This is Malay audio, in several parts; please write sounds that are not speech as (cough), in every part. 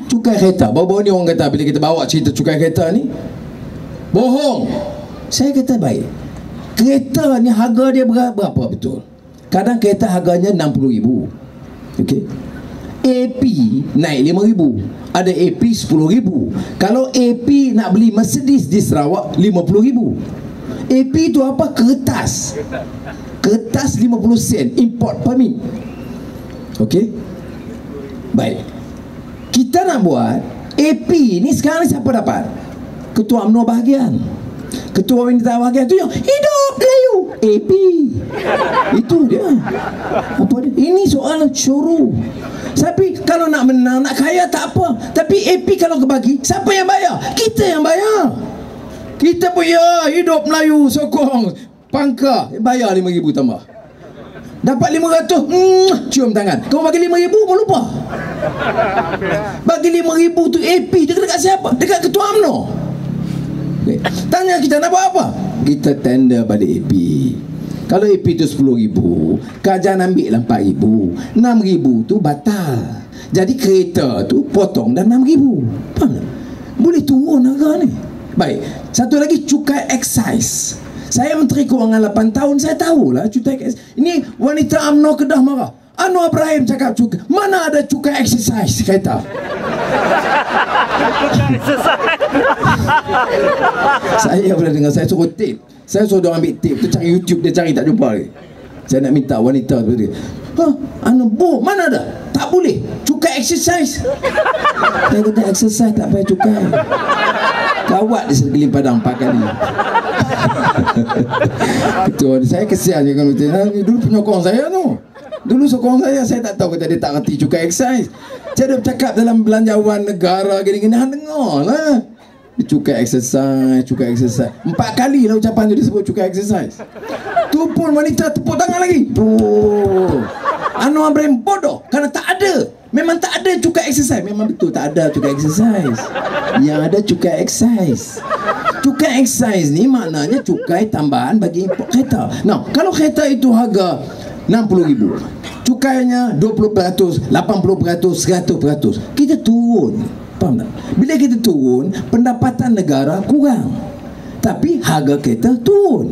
cukai kereta. Baru-baru ni orang kata bila kita bawa cerita cukai kereta ni bohong. Saya kata baik. Kereta ni harga dia berapa, betul. Kadang kereta harganya RM60,000 okey. AP naik RM5,000 ada AP RM10,000 kalau AP nak beli Mercedes di Sarawak RM50,000 AP tu apa? Kertas. Kertas 50 sen import permit. Okey. Baik kita nak buat AP ni sekarang ni siapa dapat? Ketua UMNO bahagian. Ketua wanita bahagian tu yang hidup Melayu. AP itu dia. Apa dia? Ini soal syuru tapi kalau nak menang nak kaya tak apa. Tapi AP kalau kebagi siapa yang bayar? Kita yang bayar. Kita punya hidup Melayu sokong. Pangka bayar RM5,000 tambah. Dapat RM500 mm, cium tangan. Kau bagi RM5,000 pun lupa (laughs) bagi RM5,000 tu AP dia dekat siapa? Dekat ketua UMNO tanya kita nak buat apa? Kita tender balik AP kalau AP tu RM10,000 kerajaan ambil lah RM4,000 RM6,000 tu batal. Jadi kereta tu potong dah RM6,000 faham tak? Boleh turun harga ni. Baik satu lagi cukai excise. Saya Menteri Kewangan 8 tahun Saya tahulah cukai Ini wanita UMNO Kedah marah Anwar Ibrahim cakap cukai Mana ada cukai exercise Kereta (laughs) Saya boleh dengar Saya suruh tip Saya suruh dia ambil tip Tu cari YouTube Dia cari tak jumpa lagi Saya nak minta wanita tu dia Ha, anu bu, mana ada? Tak boleh. Cukai exercise. Saya kata exercise tak payah cukai. Kawat di sekeliling padang empat kali. (laughs) Betul. Saya kesian je kan Dulu penyokong saya tu. Dulu sokong saya, saya tak tahu kata dia tak ngerti cukai exercise. Saya dah bercakap dalam belanjawan negara gini-gini. Han dengar lah. Cukai exercise, cukai exercise. Empat kali lah ucapan tu disebut cukai exercise. Tu pun wanita tepuk tangan lagi. Oh. Anwar Ibrahim bodoh Kerana tak ada Memang tak ada cukai exercise Memang betul tak ada cukai exercise Yang ada cukai exercise Cukai exercise ni maknanya cukai tambahan bagi import kereta Nah, kalau kereta itu harga RM60,000 Cukainya 20%, 80%, 100% Kita turun Faham tak? Bila kita turun Pendapatan negara kurang Tapi harga kereta turun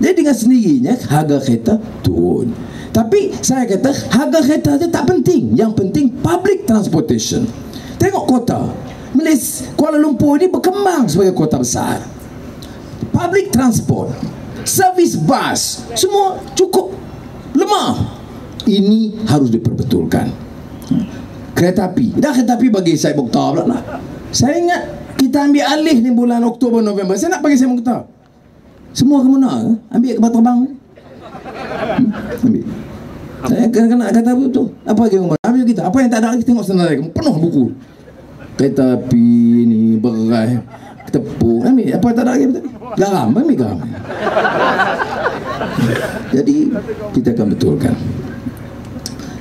Jadi dengan sendirinya harga kereta turun tapi saya kata harga kereta itu tak penting. Yang penting public transportation. Tengok kota. Malaysia, Kuala Lumpur ini berkembang sebagai kota besar. Public transport, service bus, semua cukup lemah. Ini harus diperbetulkan. Kereta api. Dah kereta api bagi saya Mukhtar pula lah. Saya ingat kita ambil alih ni bulan Oktober November. Saya nak bagi saya Mukhtar. Semua ke mana? Ambil ke terbang. Hmm? Ambil. Saya kena, kena kata apa tu? Apa lagi rumah? Apa kita? Apa yang tak ada lagi tengok senar lagi. Penuh buku. Kereta api ni berai tepung. Ambil apa yang tak ada lagi? Garam, ambil garam. Jadi kita akan betulkan.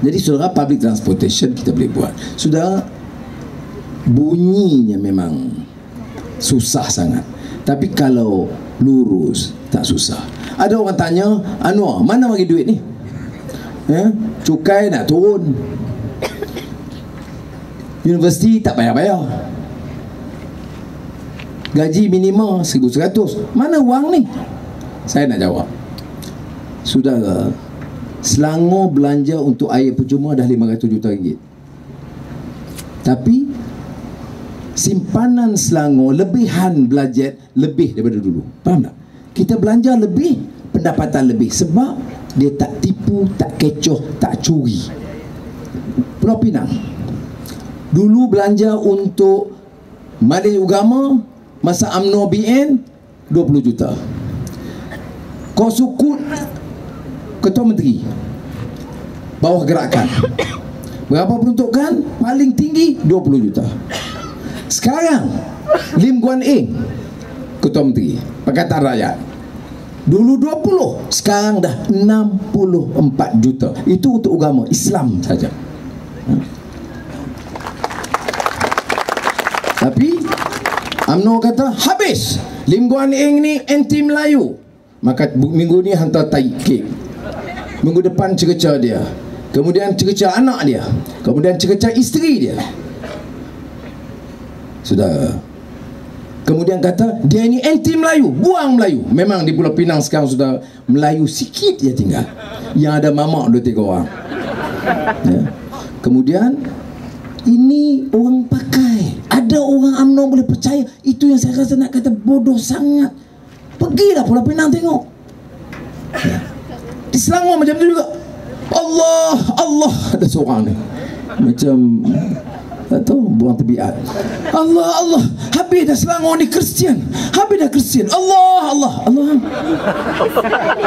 Jadi saudara public transportation kita boleh buat. Sudah bunyinya memang susah sangat. Tapi kalau lurus tak susah. Ada orang tanya, Anwar, mana bagi duit ni? ya? cukai nak turun universiti tak bayar-bayar gaji minima 1100 mana wang ni saya nak jawab saudara Selangor belanja untuk air percuma dah 500 juta ringgit tapi simpanan Selangor lebihan bajet lebih daripada dulu faham tak kita belanja lebih pendapatan lebih sebab dia tak tipu, tak kecoh, tak curi. Pulau Pinang. Dulu belanja untuk Majlis Ugama masa UMNO BN 20 juta. Kau sukut Ketua Menteri bawah gerakan. Berapa peruntukan? Paling tinggi 20 juta. Sekarang Lim Guan Eng Ketua Menteri Pakatan Rakyat Dulu 20, sekarang dah 64 juta. Itu untuk agama Islam saja. Tapi UMNO kata habis. Lim Guan Eng ni anti Melayu. Maka minggu ni hantar tai kek. Minggu depan cerca dia. Kemudian cerca anak dia. Kemudian cerca isteri dia. Saudara. Kemudian kata dia ini anti Melayu, buang Melayu. Memang di Pulau Pinang sekarang sudah Melayu sikit dia tinggal. Yang ada mamak dua tiga orang. Ya. Kemudian ini orang pakai. Ada orang UMNO boleh percaya. Itu yang saya rasa nak kata bodoh sangat. Pergilah Pulau Pinang tengok. Ya. Di Selangor macam tu juga. Allah, Allah. Ada seorang ni. Macam tak tahu buang tebiat Allah Allah. Habis dah Selangor ni Kristian. Habis dah Kristian. Allah Allah. Allah.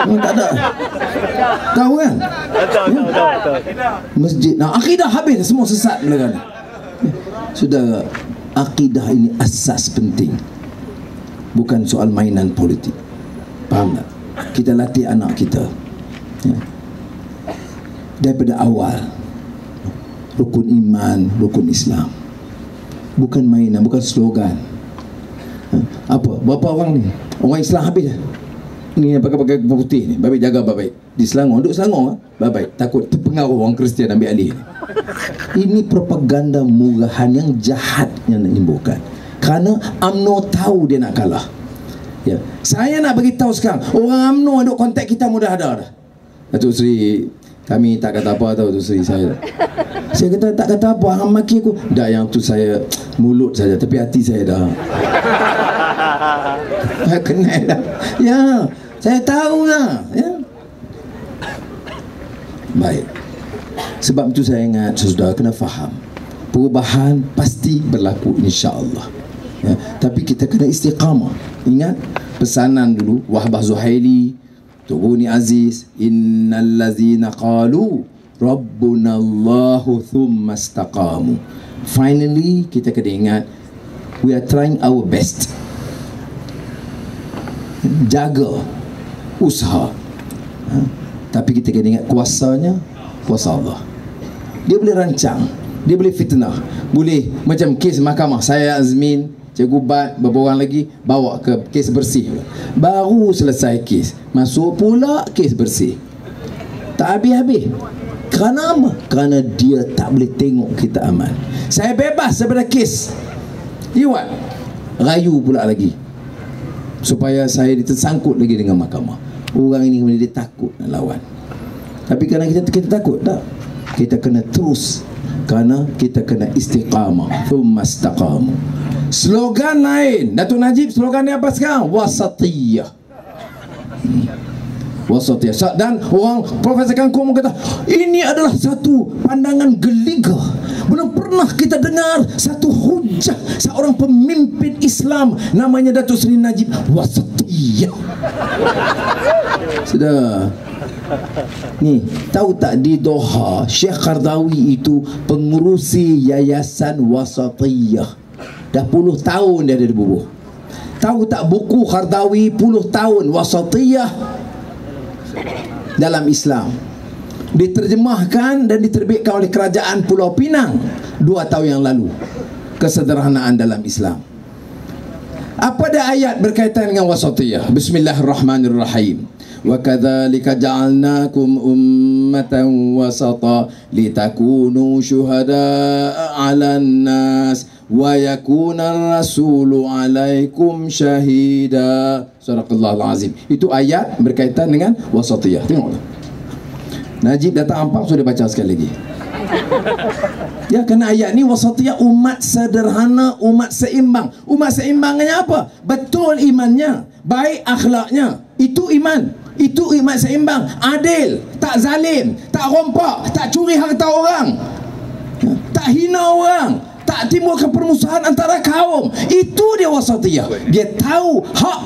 Oh, tak ada. Tahu kan? Masjid. Nah akidah habis dah. Semua sesat negara ni sudah akidah ini asas penting. Bukan soal mainan politik. Faham tak? Kita latih anak kita. Daripada awal rukun iman, rukun Islam. Bukan mainan, bukan slogan. Ha? Apa? Berapa orang ni? Orang Islam habis dah. Ni yang pakai-pakai putih ni. Baik jaga baik. Di Selangor, duduk Selangor. Baik, takut terpengaruh orang Kristian ambil alih. Ini propaganda murahan yang jahat yang nak nimbulkan. Kerana UMNO tahu dia nak kalah. Ya. Saya nak bagi tahu sekarang, orang UMNO duk kontak kita mudah ada dah. Datuk Seri kami tak kata apa tahu tu Seri saya. Saya kata tak kata apa hang maki aku. Dah yang tu saya mulut saja tapi hati saya dah. Saya kenal dah. Ya, saya tahu lah. Ya. Baik. Sebab itu saya ingat saudara kena faham. Perubahan pasti berlaku insya-Allah. Ya. Tapi kita kena istiqamah. Ingat pesanan dulu Wahbah Zuhaili Tuguni Aziz Innal lazina qalu Rabbuna Allahu thumma istaqamu. Finally kita kena ingat We are trying our best. Jaga Usaha. Ha? Tapi kita kena ingat kuasanya Kuasa Allah. Dia boleh rancang Dia boleh fitnah. Boleh macam kes mahkamah Saya Azmin Cikgu Bat beberapa orang lagi bawa ke kes bersih. Baru selesai kes masuk pula kes bersih. Tak habis-habis. Kerana apa? kerana dia tak boleh tengok kita aman. Saya bebas daripada kes. What? rayu pula lagi. Supaya saya ditersangkut lagi dengan mahkamah. Orang ini kemudian dia takut nak lawan. Tapi kerana kita, kita takut tak? Kita kena terus. Kerana kita kena istiqamah. Thumma Slogan lain. Datuk Najib slogan dia apa sekarang? Wasatiyah. Wasatiyah. Dan orang Profesor Kangkung kata, ini adalah satu pandangan geliga. Belum pernah kita dengar satu hujah seorang pemimpin Islam namanya Datuk Seri Najib Wasatiyah. Sudah. Ni, tahu tak di Doha, Syekh Qardawi itu pengurusi Yayasan Wasatiyah. Dah puluh tahun dia ada di bubuh Tahu tak buku Khardawi puluh tahun Wasatiyah Dalam Islam Diterjemahkan dan diterbitkan oleh kerajaan Pulau Pinang Dua tahun yang lalu Kesederhanaan dalam Islam Apa ada ayat berkaitan dengan wasatiyah Bismillahirrahmanirrahim وكذلك جعلناكم أمة وسطا لتكونوا شهداء على الناس ويكون الرسول عليكم شهيدا صدق الله العظيم itu ayat berkaitan dengan wasatiyah. Tengoklah Najib datang ampang sudah baca sekali lagi. (laughs) Ya kena ayat ni wasatiyah umat sederhana umat seimbang. Umat seimbangnya apa? Betul imannya baik akhlaknya. Itu iman. Itu iman seimbang. Adil tak zalim tak rompak tak curi harta orang. Tak hina orang. Tak timbulkan permusuhan antara kaum. Itu dia wasatiyah. Dia tahu hak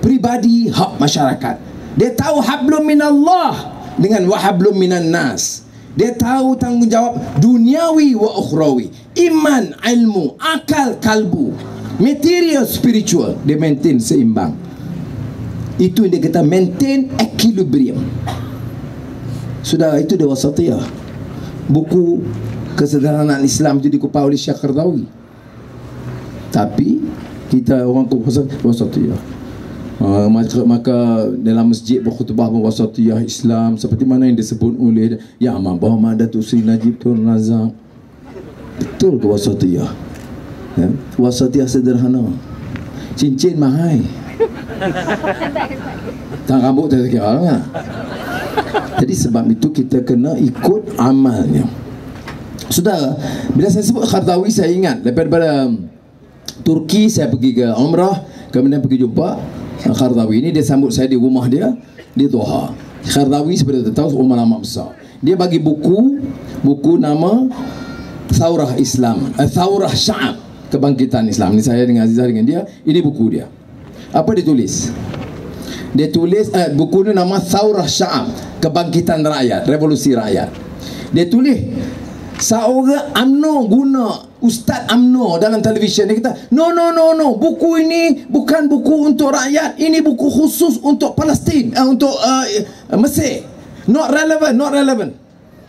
Pribadi Hak masyarakat. Dia tahu hablum minallah Dengan wahablum minan nas. Dia tahu tanggungjawab duniawi wa ukhrawi. Iman, ilmu, akal, kalbu. Material, spiritual. Dia maintain seimbang. Itu yang dia kata maintain equilibrium. Sudah itu dia wasatiyah. Buku kesederhanaan Islam itu dikupah oleh Syekh Qardawi tapi kita orang tu wasatiyah Uh, maka, maka dalam masjid berkhutbah wasatiyah Islam seperti mana yang disebut oleh Yang Imam Muhammad Datuk Seri Najib Tun Razak Betul ke wasatiyah? Ya? Wasatiyah sederhana. Cincin mahal. Tak rambut tak kira kan? Jadi sebab itu kita kena ikut amalnya. Saudara, bila saya sebut Khardawi saya ingat daripada Turki saya pergi ke Umrah, kemudian pergi jumpa Khardawi ini dia sambut saya di rumah dia di Doha. Khardawi seperti kita tahu ulama besar. Dia bagi buku buku nama Thaurah Islam, eh, Thaurah Sya'ab, kebangkitan Islam. Ini saya dengan Azizah dengan dia, ini buku dia. Apa dia tulis? Dia tulis eh, buku ni nama Thaurah Sya'ab, kebangkitan rakyat, revolusi rakyat. Dia tulis seorang UMNO guna Ustaz UMNO dalam televisyen. Dia kata no no no no. Buku ini bukan buku untuk rakyat. Ini buku khusus untuk Palestin uh, untuk uh, Mesir. Not relevant not relevant.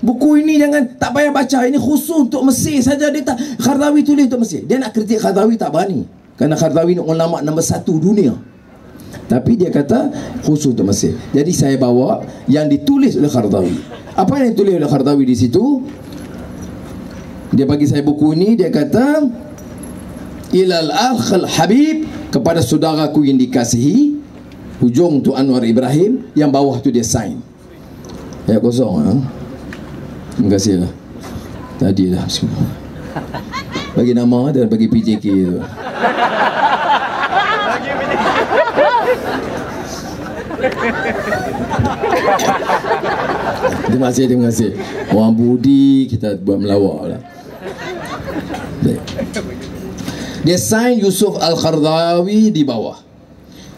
Buku ini jangan tak payah baca. Ini khusus untuk Mesir saja. Dia tak Khardawi tulis untuk Mesir. Dia nak kritik Khardawi tak berani. Kerana Khardawi ni ulama nombor satu dunia. Tapi dia kata khusus untuk Mesir. Jadi saya bawa yang ditulis oleh Khardawi. Apa yang ditulis oleh Khardawi di situ dia bagi saya buku ini dia kata ilal akhal habib kepada saudaraku yang dikasihi hujung tu Anwar Ibrahim yang bawah tu dia sign. Ya kosong ha? terima kasih lah. Tadi lah bagi nama dan bagi PJK tu. Terima kasih terima kasih. Orang budi kita buat melawak lah dia sign Yusuf Al-Qardawi di bawah.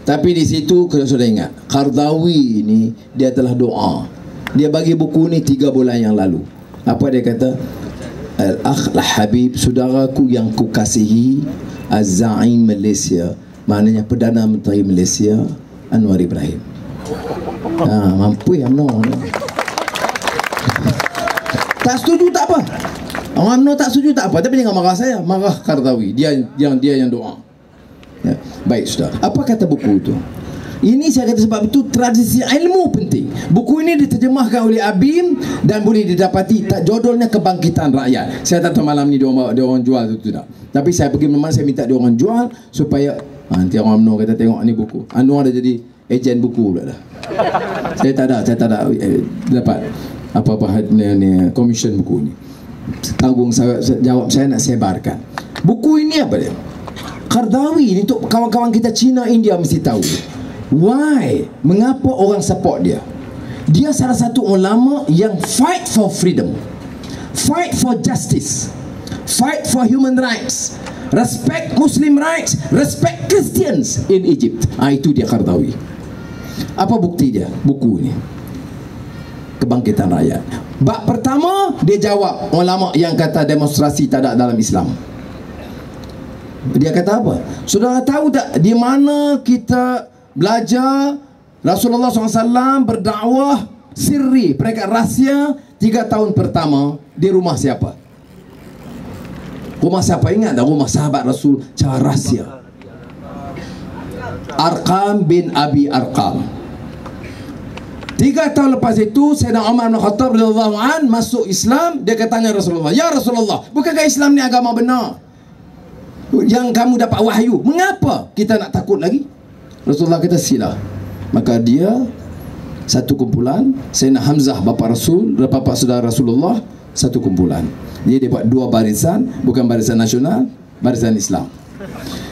Tapi di situ kalau sudah ingat, Qardawi ini dia telah doa. Dia bagi buku ni tiga bulan yang lalu. Apa dia kata? Al-Akh Al-Habib, saudaraku yang ku kasihi, Az-Za'im Malaysia, maknanya Perdana Menteri Malaysia, Anwar Ibrahim. Ha, mampu ya, no. tak setuju tak apa. UMNO tak setuju tak apa Tapi jangan marah saya Marah Kardawi Dia yang dia yang doa ya. Baik sudah Apa kata buku itu ini saya kata sebab itu tradisi ilmu penting. Buku ini diterjemahkan oleh Abim dan boleh didapati tak jodohnya kebangkitan rakyat. Saya tak tahu malam ni dia orang, dia orang jual atau tidak. Tapi saya pergi memang saya minta dia orang jual supaya ha, nanti orang UMNO kata tengok ni buku. Anwar dah jadi ejen buku pula dah. saya tak ada, saya tak ada eh, dapat apa-apa ni, ni commission buku ni tanggung jawab saya nak sebarkan. Buku ini apa dia? Kardawi ini untuk kawan-kawan kita Cina India mesti tahu. Why? Mengapa orang support dia? Dia salah satu ulama yang fight for freedom. Fight for justice. Fight for human rights. Respect Muslim rights. Respect Christians in Egypt. Ah itu dia Kardawi. Apa bukti dia? Buku ini kebangkitan rakyat. Bab pertama dia jawab ulama yang kata demonstrasi tak ada dalam Islam. Dia kata apa? Saudara tahu tak di mana kita belajar Rasulullah SAW berdakwah sirri, peringkat rahsia tiga tahun pertama di rumah siapa? Rumah siapa ingat tak? Rumah sahabat Rasul cara rahsia. Arqam bin Abi Arqam. Tiga tahun lepas itu Sayyidina Umar bin Khattab an masuk Islam dia katanya Rasulullah ya Rasulullah bukankah Islam ni agama benar? Yang kamu dapat wahyu. Mengapa kita nak takut lagi? Rasulullah kata sila maka dia satu kumpulan Sayyidina Hamzah bapa Rasul bapa saudara Rasulullah satu kumpulan. Jadi dia buat dua barisan bukan barisan nasional barisan Islam.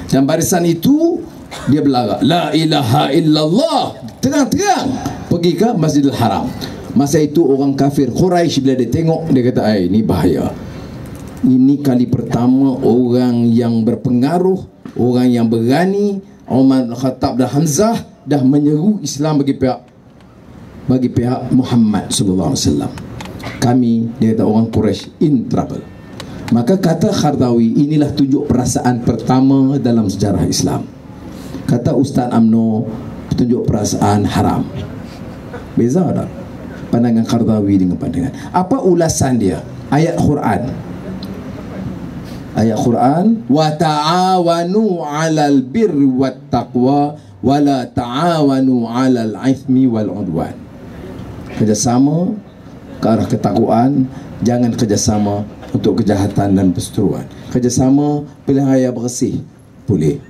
Dan barisan itu dia berlagak la ilaha illallah. Terang-terang pergi ke Masjidil Haram. Masa itu orang kafir Quraisy bila dia tengok dia kata, "Ai, ini bahaya." Ini kali pertama orang yang berpengaruh, orang yang berani, Umar Khattab dan Hamzah dah menyeru Islam bagi pihak bagi pihak Muhammad sallallahu alaihi wasallam. Kami dia kata orang Quraisy in trouble. Maka kata Khardawi inilah tunjuk perasaan pertama dalam sejarah Islam. Kata Ustaz Amno tunjuk perasaan haram. Beza tak? Pandangan Qardawi dengan pandangan. Apa ulasan dia? Ayat Quran. Ayat Quran, wa ta'awanu 'alal birri wat taqwa wa la ta'awanu 'alal ithmi wal 'udwan. Kerjasama ke arah ketakwaan, jangan kerjasama untuk kejahatan dan perseteruan. Kerjasama pilihan raya bersih boleh.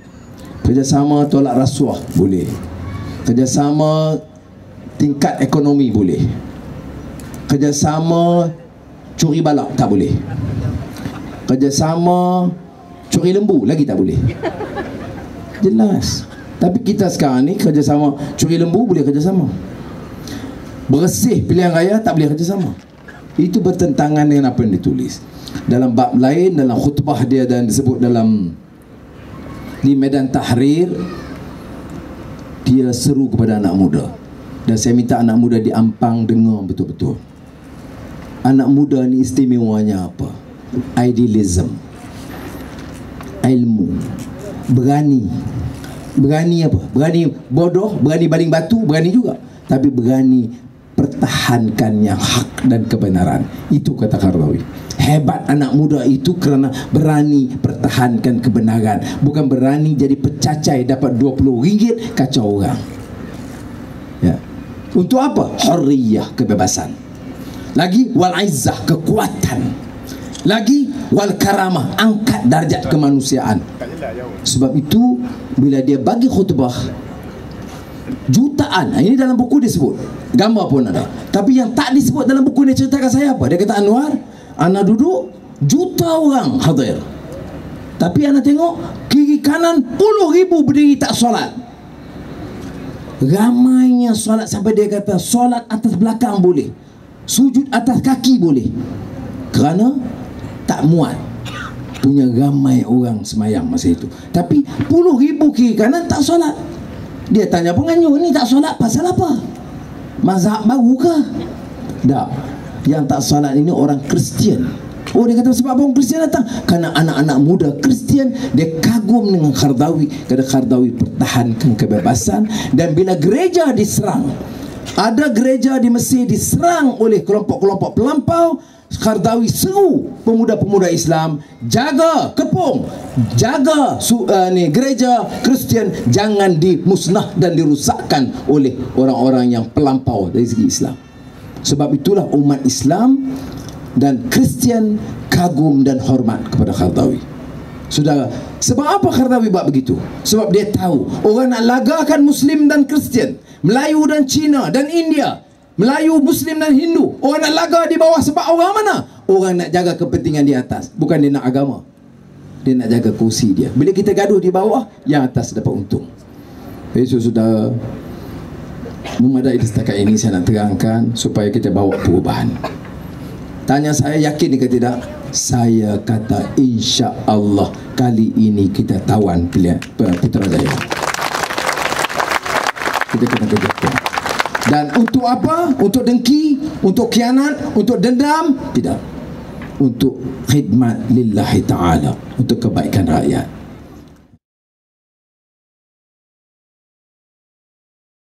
Kerjasama tolak rasuah boleh. Kerjasama tingkat ekonomi boleh. Kerjasama curi balak tak boleh. Kerjasama curi lembu lagi tak boleh. Jelas. Tapi kita sekarang ni kerjasama curi lembu boleh kerjasama. Bersih pilihan raya tak boleh kerjasama. Itu bertentangan dengan apa yang ditulis. Dalam bab lain dalam khutbah dia dan disebut dalam di medan tahrir dia seru kepada anak muda dan saya minta anak muda di Ampang dengar betul-betul. Anak muda ni istimewanya apa? Idealism. Ilmu. Berani. Berani apa? Berani bodoh berani baling batu berani juga. Tapi berani pertahankan yang hak dan kebenaran. Itu kata Kardawi hebat anak muda itu kerana berani pertahankan kebenaran. Bukan berani jadi pecacai dapat 20 ringgit kacau orang untuk apa? Hurriyah kebebasan. Lagi wal izzah kekuatan. Lagi wal karamah angkat darjat kemanusiaan. Sebab itu bila dia bagi khutbah jutaan. Ini dalam buku disebut gambar pun ada. Tapi yang tak disebut dalam buku ni ceritakan saya apa? Dia kata Anwar Anak duduk Juta orang hadir. Tapi anak tengok Kiri kanan Puluh ribu berdiri tak solat Ramainya solat Sampai dia kata Solat atas belakang boleh Sujud atas kaki boleh. Kerana Tak muat Punya ramai orang semayang masa itu. Tapi Puluh ribu kiri kanan tak solat. Dia tanya penganyur ni tak solat Pasal apa? Mazhab baru ke Tak. Yang tak salat ini orang Kristian. Oh dia kata sebab orang Kristian datang. Kerana anak-anak muda Kristian Dia kagum dengan Khardawi. Kerana Khardawi pertahankan kebebasan. Dan bila gereja diserang Ada gereja di Mesir diserang oleh kelompok-kelompok pelampau Khardawi seru. Pemuda-pemuda Islam jaga kepung jaga su, uh, ni gereja Kristian jangan dimusnah dan dirusakkan oleh orang-orang yang pelampau dari segi Islam. Sebab itulah umat Islam dan Kristian kagum dan hormat kepada Khardawi. Saudara, sebab apa Khardawi buat begitu? Sebab dia tahu orang nak lagakan Muslim dan Kristian, Melayu dan Cina dan India, Melayu, Muslim dan Hindu. Orang nak laga di bawah sebab orang mana? Orang nak jaga kepentingan di atas, bukan dia nak agama. Dia nak jaga kursi dia. Bila kita gaduh di bawah, yang atas dapat untung. Jadi saudara, memadai setakat ini saya nak terangkan supaya kita bawa perubahan tanya saya yakin ke tidak? Saya kata insya Allah kali ini kita tawan pilihan Putrajaya kita kena kerjakan dan untuk apa? untuk dengki? Untuk kianat? Untuk dendam? Tidak. Untuk khidmat lillahi ta'ala. Untuk kebaikan rakyat